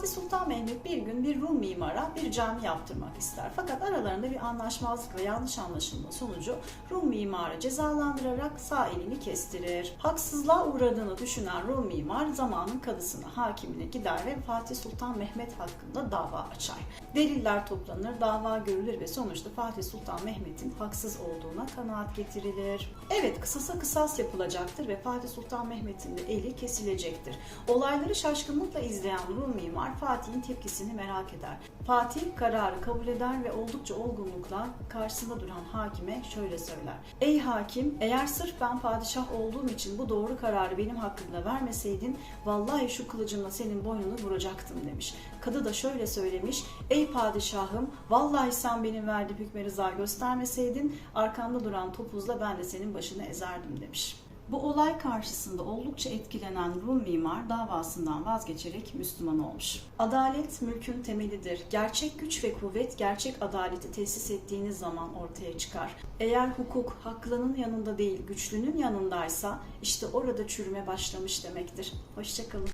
Fatih Sultan Mehmet bir gün bir Rum mimara bir cami yaptırmak ister. Fakat aralarında bir anlaşmazlık ve yanlış anlaşılma sonucu Rum mimarı cezalandırarak sağ elini kestirir. Haksızlığa uğradığını düşünen Rum mimar zamanın kadısına, hakimine gider ve Fatih Sultan Mehmet hakkında dava açar. Deliller toplanır, dava görülür ve sonuçta Fatih Sultan Mehmet'in haksız olduğuna kanaat getirilir. Evet, kısasa kısas yapılacaktır ve Fatih Sultan Mehmet'in de eli kesilecektir. Olayları şaşkınlıkla izleyen Rum mimar Fatih'in tepkisini merak eder. Fatih kararı kabul eder ve oldukça olgunlukla karşısında duran hakime şöyle söyler. Ey hakim, eğer sırf ben padişah olduğum için bu doğru kararı benim hakkımda vermeseydin, vallahi şu kılıcımla senin boynunu vuracaktım demiş. Kadı da şöyle söylemiş, ey padişahım, vallahi sen benim verdiğim hükme rıza göstermeseydin, arkamda duran topuzla ben de senin başını ezerdim demiş. Bu olay karşısında oldukça etkilenen Rum mimar davasından vazgeçerek Müslüman olmuş. Adalet mülkün temelidir. Gerçek güç ve kuvvet gerçek adaleti tesis ettiğiniz zaman ortaya çıkar. Eğer hukuk haklının yanında değil güçlünün yanındaysa işte orada çürüme başlamış demektir. Hoşçakalın.